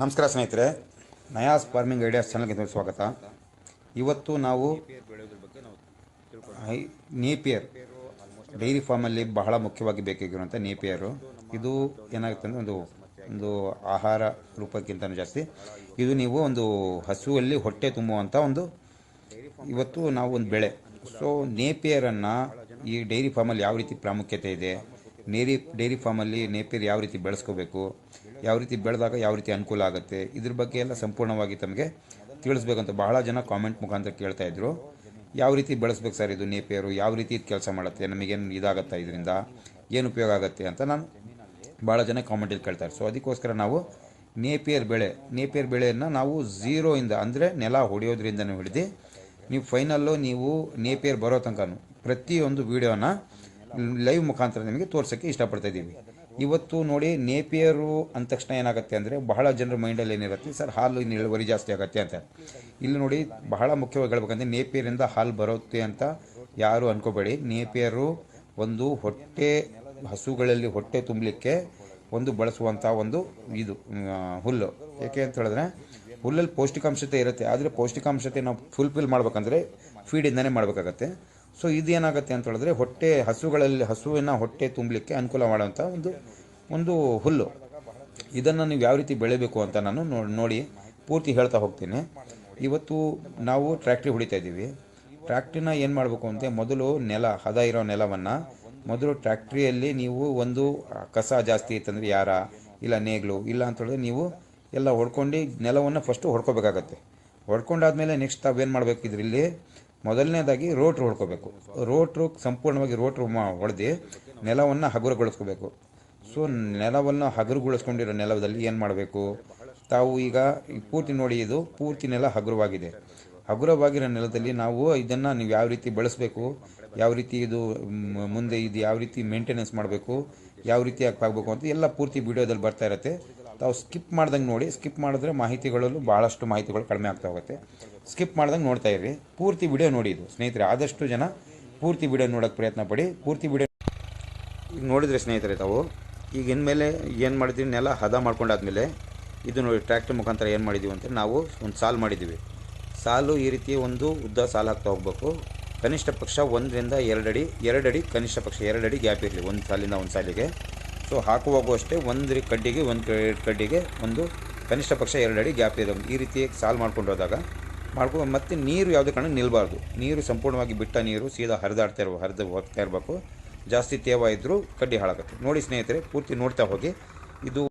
ನಮಸ್ಕಾರ ಸ್ನೇಹಿತರೆ, Nayaz farming ideas ಚಾನಲ್ಗೆ ಸ್ವಾಗತ. ಇವತ್ತು ನಾವು ನೇಪಿಯರ್, ಡೈರಿ ಫಾರ್ಮಲ್ಲಿ ಬಹಳ ಮುಖ್ಯವಾಗಿ ಬೇಕಾಗಿರುವಂಥ ನೇಪಿಯರು. ಇದು ಏನಾಗುತ್ತೆ ಅಂದರೆ ಒಂದು ಒಂದು ಆಹಾರ ರೂಪಕ್ಕಿಂತ ಜಾಸ್ತಿ. ಇದು ನೀವು ಒಂದು ಹಸುವಲ್ಲಿ ಹೊಟ್ಟೆ ತುಂಬುವಂಥ ಒಂದು, ಇವತ್ತು ನಾವು ಒಂದು ಬೆಳೆ. ಸೊ ನೇಪಿಯರನ್ನು ಈ ಡೈರಿ ಫಾರ್ಮಲ್ಲಿ ಯಾವ ರೀತಿ ಪ್ರಾಮುಖ್ಯತೆ ಇದೆ? ಡೈರಿ ಡೈರಿ ಫಾರ್ಮಲ್ಲಿ ನೇಪಿಯರ್ ಯಾವ ರೀತಿ ಬೆಳೆಸ್ಕೋಬೇಕು, ಯಾವ ರೀತಿ ಬೆಳೆದಾಗ ಯಾವ ರೀತಿ ಅನುಕೂಲ ಆಗುತ್ತೆ, ಇದ್ರ ಬಗ್ಗೆ ಎಲ್ಲ ಸಂಪೂರ್ಣವಾಗಿ ತಮಗೆ ತಿಳಿಸ್ಬೇಕಂತ ಬಹಳ ಜನ ಕಾಮೆಂಟ್ ಮುಖಾಂತರ ಕೇಳ್ತಾ ಇದ್ರು. ಯಾವ ರೀತಿ ಬೆಳೆಸ್ಬೇಕು ಸರ್ ಇದು ನೇಪಿಯರು ಯಾವ ರೀತಿ ಇದು ಕೆಲಸ ಮಾಡುತ್ತೆ? ನಮಗೇನು ಇದಾಗುತ್ತಾ ಇದರಿಂದ? ಏನು ಉಪಯೋಗ ಆಗುತ್ತೆ ಅಂತ ನಾನು ಭಾಳ ಜನ ಕಾಮೆಂಟಲ್ಲಿ ಕೇಳ್ತಾರೆ. ಸೊ ಅದಕ್ಕೋಸ್ಕರ ನಾವು ನೇಪಿಯರ್ ಬೆಳೆ ನೇಪಿಯರ್ ಬೆಳೆಯನ್ನು ನಾವು ಝೀರೋಯಿಂದ ಅಂದರೆ ನೆಲ ಹೊಡೆಯೋದ್ರಿಂದನೂ ಹಿಡಿದು ನೀವು ಫೈನಲ್ಲು ನೀವು ನೇಪಿಯರ್ ಬರೋ ತನಕ ಪ್ರತಿಯೊಂದು ವೀಡಿಯೋನ ಲೈವ್ ಮುಖಾಂತರ ನಿಮಗೆ ತೋರ್ಸೋಕ್ಕೆ ಇಷ್ಟಪಡ್ತಾ ಇದ್ದೀವಿ. ಇವತ್ತು ನೋಡಿ ನೇಪಿಯರು ಅಂದ ತಕ್ಷಣ ಏನಾಗುತ್ತೆ ಅಂದರೆ ಬಹಳ ಜನರ ಮೈಂಡಲ್ಲಿ ಏನಿರುತ್ತೆ? ಸರ್, ಹಾಲು ಇಳುವರಿ ಜಾಸ್ತಿ ಆಗುತ್ತೆ ಅಂತ. ಇಲ್ಲಿ ನೋಡಿ ಬಹಳ ಮುಖ್ಯವಾಗಿ ಹೇಳ್ಬೇಕಂದ್ರೆ ನೇಪಿಯರಿಂದ ಹಾಲು ಬರುತ್ತೆ ಅಂತ ಯಾರು ಅನ್ಕೋಬೇಡಿ. ನೇಪಿಯರು ಒಂದು ಹೊಟ್ಟೆ, ಹಸುಗಳಲ್ಲಿ ಹೊಟ್ಟೆ ತುಂಬಲಿಕ್ಕೆ ಒಂದು ಬಳಸುವಂಥ ಒಂದು ಇದು ಹುಲ್ಲು. ಯಾಕೆ ಅಂತ ಹೇಳಿದ್ರೆ ಹುಲ್ಲಲ್ಲಿ ಪೌಷ್ಟಿಕಾಂಶತೆ ಇರುತ್ತೆ. ಆದರೆ ಪೌಷ್ಟಿಕಾಂಶತೆ ನಾವು ಫುಲ್ಫಿಲ್ ಮಾಡ್ಬೇಕಂದ್ರೆ ಫೀಡಿಂದನೇ ಮಾಡಬೇಕಾಗತ್ತೆ. ಸೊ ಇದೇನಾಗುತ್ತೆ ಅಂತ ಹೇಳಿದ್ರೆ ಹೊಟ್ಟೆ ಹಸುಗಳಲ್ಲಿ, ಹಸುವಿನ ಹೊಟ್ಟೆ ತುಂಬಲಿಕ್ಕೆ ಅನುಕೂಲ ಮಾಡುವಂಥ ಒಂದು ಒಂದು ಹುಲ್ಲು. ಇದನ್ನು ನೀವು ಯಾವ ರೀತಿ ಬೆಳಿಬೇಕು ಅಂತ ನಾನು ನೋಡಿ ಪೂರ್ತಿ ಹೇಳ್ತಾ ಹೋಗ್ತೀನಿ. ಇವತ್ತು ನಾವು ಟ್ರ್ಯಾಕ್ಟ್ರಿ ಹೊಡಿತಾ ಇದ್ದೀವಿ. ಟ್ರ್ಯಾಕ್ಟ್ರಿನ ಏನು ಮಾಡಬೇಕು ಅಂತ, ಮೊದಲು ನೆಲ, ಹದ ಇರೋ ನೆಲವನ್ನು ಮೊದಲು ಟ್ರ್ಯಾಕ್ಟ್ರಿಯಲ್ಲಿ ನೀವು ಒಂದು ಕಸ ಜಾಸ್ತಿ ಇತ್ತಂದರೆ ಯಾರ, ಇಲ್ಲ ನೇಗ್ಲು, ಇಲ್ಲ ಅಂತ ಹೇಳಿದ್ರೆ ನೀವು ಎಲ್ಲ ಹೊಡ್ಕೊಂಡು ನೆಲವನ್ನು ಫಸ್ಟು ಹೊಡ್ಕೋಬೇಕಾಗತ್ತೆ. ಹೊಡ್ಕೊಂಡಾದ್ಮೇಲೆ ನೆಕ್ಸ್ಟ್ ತಾವೇನು ಮಾಡಬೇಕು ಇದರಲ್ಲಿ? ಮೊದಲನೇದಾಗಿ ರೋಟ್ರು ಹೊಡ್ಕೋಬೇಕು. ರೋಟ್ರು ಸಂಪೂರ್ಣವಾಗಿ ರೋಟ್ರು ಹೊಡೆದು ನೆಲವನ್ನು ಹಗುರಗೊಳಿಸ್ಕೋಬೇಕು. ಸೊ, ನೆಲವನ್ನು ಹಗುರಗೊಳಿಸ್ಕೊಂಡಿರೋ ನೆಲದಲ್ಲಿ ಏನು ಮಾಡಬೇಕು? ತಾವು ಈಗ ಪೂರ್ತಿ ನೋಡಿ ಇದು ಪೂರ್ತಿ ನೆಲ ಹಗುರವಾಗಿದೆ. ಹಗುರವಾಗಿರೋ ನೆಲದಲ್ಲಿ ನಾವು ಇದನ್ನು ನೀವು ಯಾವ ರೀತಿ ಬಳಸಬೇಕು? ಯಾವ ರೀತಿ ಇದು ಮುಂದೆ ಇದು ಯಾವ ರೀತಿ ಮೇಂಟೆನೆನ್ಸ್ ಮಾಡಬೇಕು? ಯಾವ ರೀತಿ ಆಗಬೇಕು ಅಂತ ಎಲ್ಲ ಪೂರ್ತಿ ವಿಡಿಯೋದಲ್ಲಿ ಬರ್ತಾ ಇರುತ್ತೆ. ತಾವು ಸ್ಕಿಪ್ ಮಾಡ್ದಂಗೆ ನೋಡಿ, ಸ್ಕಿಪ್ ಮಾಡಿದ್ರೆ ಮಾಹಿತಿಗಳಲ್ಲೂ ಭಾಳಷ್ಟು ಮಾಹಿತಿಗಳು ಕಡಿಮೆ ಆಗ್ತಾ ಹೋಗುತ್ತೆ. ಸ್ಕಿಪ್ ಮಾಡ್ದಂಗೆ ನೋಡ್ತಾ ಇರ್ರಿ. ಪೂರ್ತಿ ವಿಡಿಯೋ ನೋಡಿ ಇದು. ಸ್ನೇಹಿತರೆ, ಆದಷ್ಟು ಜನ ಪೂರ್ತಿ ವಿಡಿಯೋ ನೋಡೋಕ್ಕೆ ಪ್ರಯತ್ನ ಪಡಿ. ಪೂರ್ತಿ ವಿಡಿಯೋ ಈಗ ನೋಡಿದರೆ ಸ್ನೇಹಿತರೆ ತಾವು? ಈಗ ಇನ್ಮೇಲೆ ಏನು ಮಾಡಿದ್ದೀವಿ ನೆಲ ಹದ ಮಾಡ್ಕೊಂಡಾದ್ಮೇಲೆ ಇದು ನೋಡಿ, ಟ್ರ್ಯಾಕ್ಟರ್ ಮುಖಾಂತರ ಏನು ಮಾಡಿದ್ದೀವಿ ಅಂತ ನಾವು ಒಂದು ಸಾಲು ಮಾಡಿದ್ದೀವಿ ಸಾಲು ಈ ರೀತಿ ಒಂದು ಉದ್ದ ಸಾಲು ಹಾಕ್ತಾ ಹೋಗ್ಬೇಕು. ಕನಿಷ್ಠ ಪಕ್ಷ ಒಂದರಿಂದ ಎರಡು ಅಡಿ ಎರಡು ಅಡಿ ಕನಿಷ್ಠ ಪಕ್ಷ ಎರಡು ಅಡಿ ಗ್ಯಾಪ್ ಇರಲಿ, ಒಂದು ಸಾಲಿಂದ ಒಂದು ಸಾಲಿಗೆ. ಸೊ ಹಾಕುವಾಗೂ ಅಷ್ಟೇ ಒಂದು ಕಡ್ಡಿಗೆ ಒಂದು ಕಡ್ಡಿಗೆ ಒಂದು ಕನಿಷ್ಠ ಪಕ್ಷ ಎರಡು ಅಡಿ ಗ್ಯಾಪ್ ಇದೆ. ಈ ರೀತಿ ಸಾಲು ಮಾಡ್ಕೊಂಡು ಹೋದಾಗ ಮಾಡ್ಕೊ ಮತ್ತೆ ನೀರು ಯಾವುದೇ ಕಾರಣ ನಿಲ್ಲಬಾರ್ದು. ನೀರು ಸಂಪೂರ್ಣವಾಗಿ ಬಿಟ್ಟ ನೀರು ಸೀದಾ ಹರಿದಾಡ್ತಾ ಇರೋ ಹರಿದು ಹೋಗ್ತಾ ಇರಬೇಕು. ಜಾಸ್ತಿ ತೇವ ಇದ್ದರೂ ಕಡ್ಡಿ ಹಾಳಾಗುತ್ತೆ. ನೋಡಿ ಸ್ನೇಹಿತರೆ, ಪೂರ್ತಿ ನೋಡ್ತಾ ಹೋಗಿ. ಇದು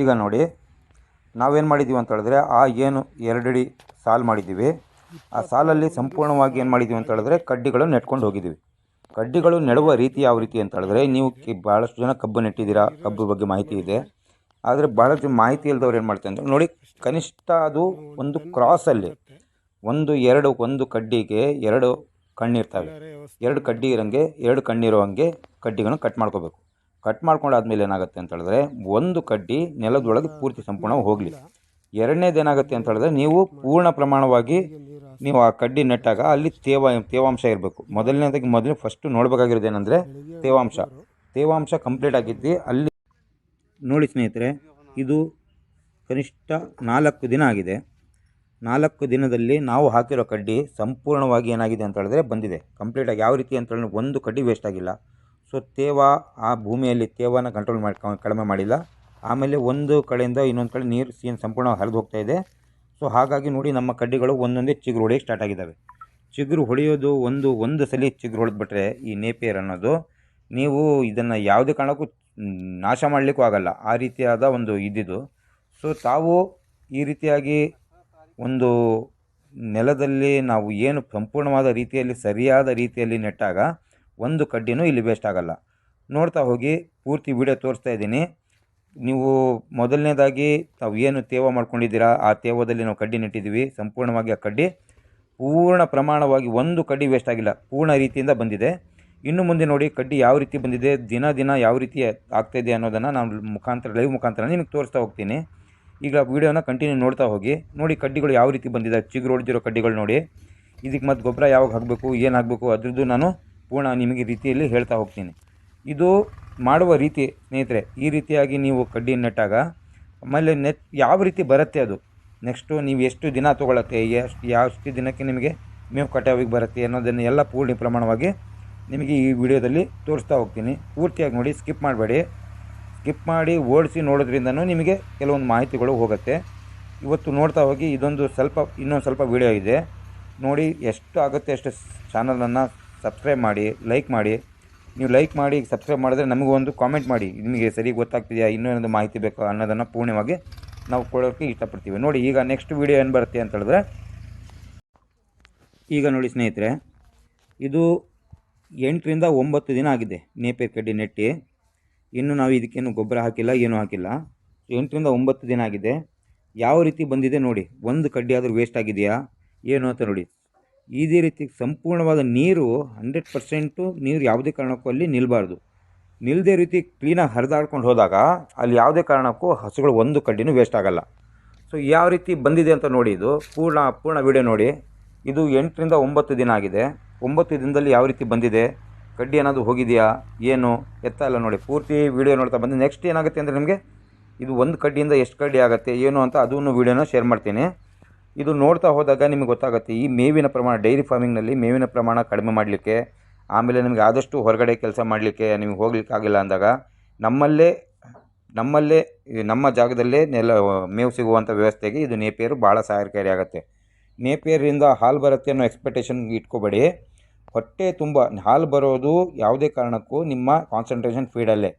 ಈಗ ನೋಡಿ, ನಾವೇನು ಮಾಡಿದ್ದೀವಿ ಅಂತ ಹೇಳಿದ್ರೆ, ಆ ಏನು ಎರಡಡಿ ಸಾಲು ಮಾಡಿದ್ದೀವಿ ಆ ಸಾಲಲ್ಲಿ ಸಂಪೂರ್ಣವಾಗಿ ಏನು ಮಾಡಿದ್ದೀವಿ ಅಂತ ಹೇಳಿದ್ರೆ, ಕಡ್ಡಿಗಳು ನೆಟ್ಕೊಂಡು ಹೋಗಿದ್ದೀವಿ ಕಡ್ಡಿಗಳು ನೆಡುವ ರೀತಿ ಯಾವ ರೀತಿ ಅಂತ ಹೇಳಿದ್ರೆ, ನೀವು ಭಾಳಷ್ಟು ಜನ ಕಬ್ಬು ನೆಟ್ಟಿದ್ದೀರಾ? ಕಬ್ಬು ಬಗ್ಗೆ ಮಾಹಿತಿ ಇದೆ. ಆದರೆ ಭಾಳ ಮಾಹಿತಿ ಇಲ್ದವ್ರು ಏನು ಮಾಡ್ತಾರೆ ಅಂದರೆ ನೋಡಿ ಕನಿಷ್ಠ ಅದು ಒಂದು ಕ್ರಾಸಲ್ಲಿ ಒಂದು ಎರಡು ಒಂದು ಕಡ್ಡಿಗೆ ಎರಡು ಕಣ್ಣಿರ್ತವೆ. ಎರಡು ಕಡ್ಡಿ ಇರೋಂಗೆ ಎರಡು ಕಣ್ಣಿರೋ ಹಂಗೆ ಕಡ್ಡಿಗಳನ್ನು ಕಟ್ ಮಾಡ್ಕೋಬೇಕು. ಕಟ್ ಮಾಡ್ಕೊಂಡಾದ್ಮೇಲೆ ಏನಾಗುತ್ತೆ ಅಂತ ಹೇಳಿದ್ರೆ ಒಂದು ಕಡ್ಡಿ ನೆಲದೊಳಗೆ ಪೂರ್ತಿ ಸಂಪೂರ್ಣ ಹೋಗಲಿ. ಎರಡನೇದು ಏನಾಗುತ್ತೆ ಅಂತ ಹೇಳಿದ್ರೆ ನೀವು ಪೂರ್ಣ ಪ್ರಮಾಣವಾಗಿ ನೀವು ಆ ಕಡ್ಡಿ ನೆಟ್ಟಾಗ ಅಲ್ಲಿ ತೇವ ತೇವಾಂಶ ಇರಬೇಕು. ಮೊದಲನೇದಾಗಿ ಮೊದಲು ಫಸ್ಟು ನೋಡಬೇಕಾಗಿರೋದು ಏನಂದರೆ ತೇವಾಂಶ. ತೇವಾಂಶ ಕಂಪ್ಲೀಟ್ ಆಗಿದ್ದು ಅಲ್ಲಿ ನೋಡಿ ಸ್ನೇಹಿತರೆ, ಇದು ಕನಿಷ್ಠ ನಾಲ್ಕು ದಿನ ಆಗಿದೆ. ನಾಲ್ಕು ದಿನದಲ್ಲಿ ನಾವು ಹಾಕಿರೋ ಕಡ್ಡಿ ಸಂಪೂರ್ಣವಾಗಿ ಏನಾಗಿದೆ ಅಂತ ಹೇಳಿದ್ರೆ ಬಂದಿದೆ. ಕಂಪ್ಲೀಟಾಗಿ ಯಾವ ರೀತಿ ಅಂತ ಹೇಳಿದ್ರೆ ಒಂದು ಕಡ್ಡಿ ವೇಸ್ಟ್ ಆಗಿಲ್ಲ. ಸೊ ತೇವ ಆ ಭೂಮಿಯಲ್ಲಿ ತೇವನ ಕಂಟ್ರೋಲ್ ಮಾಡಿ, ಕಡಿಮೆ ಮಾಡಿಲ್ಲ. ಆಮೇಲೆ ಒಂದು ಕಡೆಯಿಂದ ಇನ್ನೊಂದು ಕಡೆ ನೀರು ಸೀನ್ ಸಂಪೂರ್ಣ ಹರಿದು ಹೋಗ್ತಾ ಇದೆ. ಸೊ ಹಾಗಾಗಿ ನೋಡಿ ನಮ್ಮ ಕಡ್ಡಿಗಳು ಒಂದೊಂದೇ ಚಿಗುರು ಹೊಡೆಯೋಕ್ಕೆ ಸ್ಟಾರ್ಟ್ ಆಗಿದ್ದಾವೆ. ಚಿಗುರು ಹೊಡೆಯೋದು ಒಂದು ಒಂದು ಸಲ ಚಿಗುರು ಹೊಡೆದ್ಬಿಟ್ರೆ ಈ ನೇಪಿಯರ್ ಅನ್ನೋದು, ನೀವು ಇದನ್ನು ಯಾವುದೇ ಕಾರಣಕ್ಕೂ ನಾಶ ಮಾಡಲಿಕ್ಕೂ ಆಗಲ್ಲ. ಆ ರೀತಿಯಾದ ಒಂದು ಇದ್ದಿದ್ದು ಸೊ ತಾವು ಈ ರೀತಿಯಾಗಿ ಒಂದು ನೆಲದಲ್ಲಿ ನಾವು ಏನು ಸಂಪೂರ್ಣವಾದ ರೀತಿಯಲ್ಲಿ, ಸರಿಯಾದ ರೀತಿಯಲ್ಲಿ ನೆಟ್ಟಾಗ ಒಂದು ಕಡ್ಡಿನೂ ಇಲ್ಲಿ ವೇಸ್ಟ್ ಆಗಲ್ಲ. ನೋಡ್ತಾ ಹೋಗಿ, ಪೂರ್ತಿ ವಿಡಿಯೋ ತೋರಿಸ್ತಾ ಇದ್ದೀನಿ. ನೀವು ಮೊದಲನೇದಾಗಿ ತಾವು ಏನು ತೇವ ಮಾಡ್ಕೊಂಡಿದ್ದೀರಾ, ಆ ತೇವದಲ್ಲಿ ನಾವು ಕಡ್ಡಿ ನೆಟ್ಟಿದ್ದೀವಿ. ಸಂಪೂರ್ಣವಾಗಿ ಆ ಕಡ್ಡಿ ಪೂರ್ಣ ಪ್ರಮಾಣವಾಗಿ ಒಂದು ಕಡ್ಡಿ ವೇಸ್ಟ್ ಆಗಿಲ್ಲ. ಪೂರ್ಣ ರೀತಿಯಿಂದ ಬಂದಿದೆ. ಇನ್ನು ಮುಂದೆ ನೋಡಿ ಕಡ್ಡಿ ಯಾವ ರೀತಿ ಬಂದಿದೆ, ದಿನ ದಿನ ಯಾವ ರೀತಿ ಆಗ್ತಾಯಿದೆ ಅನ್ನೋದನ್ನು ನಾನು ಮುಖಾಂತರ ಲೈವ್ ಮುಖಾಂತರ ನಿಮಗೆ ತೋರಿಸ್ತಾ ಹೋಗ್ತೀನಿ. ಈಗ ವೀಡಿಯೋನ ಕಂಟಿನ್ಯೂ ನೋಡ್ತಾ ಹೋಗಿ, ನೋಡಿ ಕಡ್ಡಿಗಳು ಯಾವ ರೀತಿ ಬಂದಿದೆ, ಚಿಗುರು ಹೊಡೆದಿರೋ ಕಡ್ಡಿಗಳು ನೋಡಿ. ಇದಕ್ಕೆ ಮತ್ತು ಗೊಬ್ಬರ ಯಾವಾಗ ಹಾಕಬೇಕು, ಏನು ಹಾಕಬೇಕು ಅದ್ರದ್ದು ನಾನು ಪೂರ್ಣ ನಿಮಗೆ ರೀತಿಯಲ್ಲಿ ಹೇಳ್ತಾ ಹೋಗ್ತೀನಿ. ಇದು ಮಾಡುವ ರೀತಿ ಸ್ನೇಹಿತರೆ, ಈ ರೀತಿಯಾಗಿ ನೀವು ಕಡ್ಡಿ ನೆಟ್ಟಾಗ ಆಮೇಲೆ ನೆಟ್ ಯಾವ ರೀತಿ ಬರುತ್ತೆ ಅದು? ನೆಕ್ಸ್ಟು ನೀವು ಎಷ್ಟು ದಿನ ತೊಗೊಳತ್ತೆ, ಎಷ್ಟು ಎಷ್ಟು ದಿನಕ್ಕೆ ನಿಮಗೆ ಮೇವು ಕಟಾವಿಗೆ ಬರುತ್ತೆ ಅನ್ನೋದನ್ನು ಎಲ್ಲ ಪೂರ್ಣ ಪ್ರಮಾಣವಾಗಿ ನಿಮಗೆ ಈ ವಿಡಿಯೋದಲ್ಲಿ ತೋರಿಸ್ತಾ ಹೋಗ್ತೀನಿ. ಪೂರ್ತಿಯಾಗಿ ನೋಡಿ, ಸ್ಕಿಪ್ ಮಾಡಬೇಡಿ. ಸ್ಕಿಪ್ ಮಾಡಿ ಓಡಿಸಿ ನೋಡೋದ್ರಿಂದನೂ ನಿಮಗೆ ಕೆಲವೊಂದು ಮಾಹಿತಿಗಳು ಹೋಗುತ್ತೆ. ಇವತ್ತು ನೋಡ್ತಾ ಹೋಗಿ ಇದೊಂದು ಸ್ವಲ್ಪ, ಇನ್ನೊಂದು ಸ್ವಲ್ಪ ವಿಡಿಯೋ ಇದೆ. ನೋಡಿ, ಎಷ್ಟು ಆಗುತ್ತೆ ಅಷ್ಟು ಚಾನಲನ್ನು ಸಬ್ಸ್ಕ್ರೈಬ್ ಮಾಡಿ, ಲೈಕ್ ಮಾಡಿ. ನೀವು ಲೈಕ್ ಮಾಡಿ, ಸಬ್ಸ್ಕ್ರೈಬ್ ಮಾಡಿದ್ರೆ ನಮಗೂ ಒಂದು ಕಾಮೆಂಟ್ ಮಾಡಿ. ನಿಮಗೆ ಸರಿ ಗೊತ್ತಾಗ್ತಿದೆಯಾ, ಇನ್ನೂ ಏನೊಂದು ಮಾಹಿತಿ ಬೇಕು ಅನ್ನೋದನ್ನು ಪೂರ್ಣವಾಗಿ ನಾವು ಕೊಡೋಕ್ಕೆ ಇಷ್ಟಪಡ್ತೀವಿ. ನೋಡಿ, ಈಗ ನೆಕ್ಸ್ಟ್ ವಿಡಿಯೋ ಏನು ಬರುತ್ತೆ ಅಂತ ಹೇಳಿದ್ರೆ, ಈಗ ನೋಡಿ ಸ್ನೇಹಿತರೆ, ಇದು ಎಂಟರಿಂದ ಒಂಬತ್ತು ದಿನ ಆಗಿದೆ ನೇಪೇರ್ ಕಡ್ಡಿ ನೆಟ್ಟಿ. ಇನ್ನು ನಾವು ಇದಕ್ಕೇನು ಗೊಬ್ಬರ ಹಾಕಿಲ್ಲ, ಏನೂ ಹಾಕಿಲ್ಲ. ಎಂಟರಿಂದ ಒಂಬತ್ತು ದಿನ ಆಗಿದೆ. ಯಾವ ರೀತಿ ಬಂದಿದೆ ನೋಡಿ, ಒಂದು ಕಡ್ಡಿ ಆದರೂ ವೇಸ್ಟ್ ಆಗಿದೆಯಾ, ಏನು ಅಂತ ನೋಡಿ. ಇದೇ ರೀತಿ ಸಂಪೂರ್ಣವಾದ ನೀರು ಹಂಡ್ರೆಡ್ ಪರ್ಸೆಂಟು ನೀರು ಯಾವುದೇ ಕಾರಣಕ್ಕೂ ಅಲ್ಲಿ ನಿಲ್ಲಬಾರ್ದು ನಿಲ್ಲದೇ ರೀತಿ ಕ್ಲೀನಾಗಿ ಹರಿದಾಡ್ಕೊಂಡು ಹೋದಾಗ ಅಲ್ಲಿ ಯಾವುದೇ ಕಾರಣಕ್ಕೂ ಹಸುಗಳು ಒಂದು ಕಡ್ಡಿನೂ ವೇಸ್ಟ್ ಆಗಲ್ಲ. ಸೊ ಯಾವ ರೀತಿ ಬಂದಿದೆ ಅಂತ ನೋಡಿ, ಇದು ಪೂರ್ಣ ಪೂರ್ಣ ವಿಡಿಯೋ ನೋಡಿ. ಇದು ಎಂಟರಿಂದ ಒಂಬತ್ತು ದಿನ ಆಗಿದೆ. ಒಂಬತ್ತು ದಿನದಲ್ಲಿ ಯಾವ ರೀತಿ ಬಂದಿದೆ? ಕಡ್ಡಿ ಏನಾದರೂ ಹೋಗಿದೆಯಾ? ಏನು? ಎತ್ತ ಎಲ್ಲ ನೋಡಿ. ಪೂರ್ತಿ ವೀಡಿಯೋ ನೋಡ್ತಾ ಬಂದು ನೆಕ್ಸ್ಟ್ ಏನಾಗುತ್ತೆ ಅಂದರೆ ನಿಮಗೆ ಇದು ಒಂದು ಕಡ್ಡಿಯಿಂದ ಎಷ್ಟು ಕಡ್ಡಿ ಆಗುತ್ತೆ, ಏನು ಅಂತ ಅದನ್ನು ವೀಡಿಯೋನ ಶೇರ್ ಮಾಡ್ತೀನಿ. ಇದು ನೋಡ್ತಾ ಹೋದಾಗ ನಿಮಗೆ ಗೊತ್ತಾಗುತ್ತೆ, ಈ ಮೇವಿನ ಪ್ರಮಾಣ ಡೈರಿ ಫಾರ್ಮಿಂಗ್ನಲ್ಲಿ ಮೇವಿನ ಪ್ರಮಾಣ ಕಡಿಮೆ ಮಾಡಲಿಕ್ಕೆ, ಆಮೇಲೆ ನಿಮಗೆ ಆದಷ್ಟು ಹೊರಗಡೆ ಕೆಲಸ ಮಾಡಲಿಕ್ಕೆ ನಿಮಗೆ ಹೋಗ್ಲಿಕ್ಕೆ ಆಗಿಲ್ಲ ಅಂದಾಗ ನಮ್ಮಲ್ಲೇ ನಮ್ಮಲ್ಲೇ, ನಮ್ಮ ಜಾಗದಲ್ಲೇ ನೆಲ, ಮೇವು ಸಿಗುವಂಥ ವ್ಯವಸ್ಥೆಗೆ ಇದು ನೇಪಿಯರು ಭಾಳ ಸಹಾಯಕಾರಿ ಆಗುತ್ತೆ. ನೇಪಿಯರಿಂದ ಹಾಲು ಬರುತ್ತೆ ಅನ್ನೋ ಎಕ್ಸ್ಪೆಕ್ಟೇಷನ್ ಇಟ್ಕೋಬೇಡಿ. ಹೊಟ್ಟೆ ತುಂಬ, ಹಾಲು ಬರೋದು ಯಾವುದೇ ಕಾರಣಕ್ಕೂ ನಿಮ್ಮ ಕಾನ್ಸಂಟ್ರೇಷನ್ ಫೀಡಲ್ಲೇ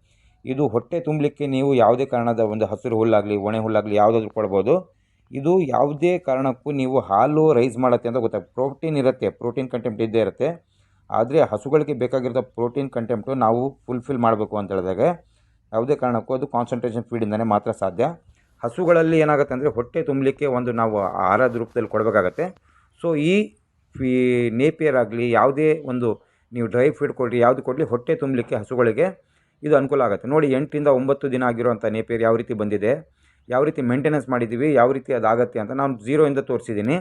ಇದು ಹೊಟ್ಟೆ ತುಂಬಲಿಕ್ಕೆ ನೀವು ಯಾವುದೇ ಕಾರಣದ ಒಂದು ಹಸಿರು ಹುಲ್ಲಾಗಲಿ, ಒಣೆ ಹುಲ್ಲಾಗಲಿ ಯಾವುದಾದ್ರೂ ಕೊಡ್ಬೋದು. ಇದು ಯಾವುದೇ ಕಾರಣಕ್ಕೂ ನೀವು ಹಾಲು ರೈಸ್ ಮಾಡುತ್ತೆ ಅಂತ ಗೊತ್ತಾಗ ಪ್ರೋಟೀನ್ ಇರುತ್ತೆ ಪ್ರೋಟೀನ್ ಕಂಟೆಂಟ್ ಇದ್ದೇ ಇರುತ್ತೆ. ಆದರೆ ಹಸುಗಳಿಗೆ ಬೇಕಾಗಿರೋ ಪ್ರೋಟೀನ್ ಕಂಟೆಂಟು ನಾವು ಫುಲ್ಫಿಲ್ ಮಾಡಬೇಕು ಅಂತ ಹೇಳಿದಾಗ ಯಾವುದೇ ಕಾರಣಕ್ಕೂ ಅದು ಕಾನ್ಸಂಟ್ರೇಷನ್ ಫೀಡಿಂದನೇ ಮಾತ್ರ ಸಾಧ್ಯ. ಹಸುಗಳಲ್ಲಿ ಏನಾಗುತ್ತೆ ಅಂದರೆ ಹೊಟ್ಟೆ ತುಂಬಲಿಕ್ಕೆ ಒಂದು ನಾವು ಆಹಾರದ ರೂಪದಲ್ಲಿ ಕೊಡಬೇಕಾಗತ್ತೆ. ಸೊ ಈ ಫೀ ನೇಪಿಯರ್ ಆಗಲಿ, ಯಾವುದೇ ಒಂದು ನೀವು ಡ್ರೈ ಫೀಡ್ ಕೊಡಿರಿ, ಯಾವುದು ಕೊಡಲಿ ಹೊಟ್ಟೆ ತುಂಬಲಿಕ್ಕೆ ಹಸುಗಳಿಗೆ ಇದು ಅನುಕೂಲ ಆಗುತ್ತೆ. ನೋಡಿ, ಎಂಟರಿಂದ ಒಂಬತ್ತು ದಿನ ಆಗಿರುವಂಥ ನೇಪಿಯರ್ ಯಾವ ರೀತಿ ಬಂದಿದೆ, ಯಾವ ರೀತಿ ಮೇಂಟೆನೆನ್ಸ್ ಮಾಡಿದ್ದೀವಿ, ಯಾವ ರೀತಿ ಅದಾಗತ್ತೆ ಅಂತ ನಾನು ಝೀರೋಯಿಂದ ತೋರಿಸಿದ್ದೀನಿ.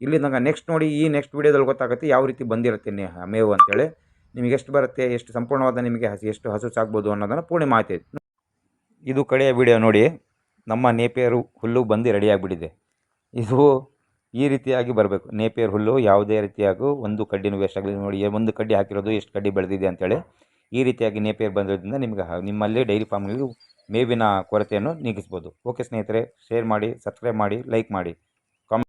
ಇಲ್ಲಿ ನಂಗೆ ನೆಕ್ಸ್ಟ್ ನೋಡಿ, ಈ ನೆಕ್ಸ್ಟ್ ವೀಡಿಯೋದಲ್ಲಿ ಗೊತ್ತಾಗುತ್ತೆ ಯಾವ ರೀತಿ ಬಂದಿರುತ್ತೆ ಮೇವು ಅಂತೇಳಿ. ನಿಮಗೆ ಎಷ್ಟು ಬರುತ್ತೆ, ಎಷ್ಟು ಸಂಪೂರ್ಣವಾದ ನಿಮಗೆ ಹಸಿ, ಎಷ್ಟು ಹಸು ಸಾಕ್ಬೋದು ಅನ್ನೋದನ್ನು ಪೂರ್ಣ ಮಾಹಿತಿ ಇದು ಕಡೆಯ ವಿಡಿಯೋ ನೋಡಿ, ನಮ್ಮ ನೇಪಿಯರು ಹುಲ್ಲು ಬಂದು ರೆಡಿಯಾಗಿಬಿಟ್ಟಿದೆ ಇದು ಈ ರೀತಿಯಾಗಿ ಬರಬೇಕು. ನೇಪಿಯರ್ ಹುಲ್ಲು ಯಾವುದೇ ರೀತಿಯಾಗೂ ಒಂದು ಕಡ್ಡಿನೂ ವೇಸ್ಟ್ ಆಗಲಿ ನೋಡಿ ಒಂದು ಕಡ್ಡಿ ಹಾಕಿರೋದು ಎಷ್ಟು ಕಡ್ಡಿ ಬೆಳೆದಿದೆ ಅಂತೇಳಿ ಈ ರೀತಿಯಾಗಿ ನೇಪಿಯರ್ ಬಂದಿರೋದ್ರಿಂದ ನಿಮಗೆ ನಿಮ್ಮಲ್ಲಿ ಡೈರಿ ಫಾರ್ಮ್ನಲ್ಲಿ ಮೇವಿನ ಕೊರತೆಯನ್ನು ನೀಗಿಸ್ಬೋದು. ಓಕೆ ಸ್ನೇಹಿತರೆ, ಶೇರ್ ಮಾಡಿ, ಸಬ್ಸ್ಕ್ರೈಬ್ ಮಾಡಿ, ಲೈಕ್ ಮಾಡಿ.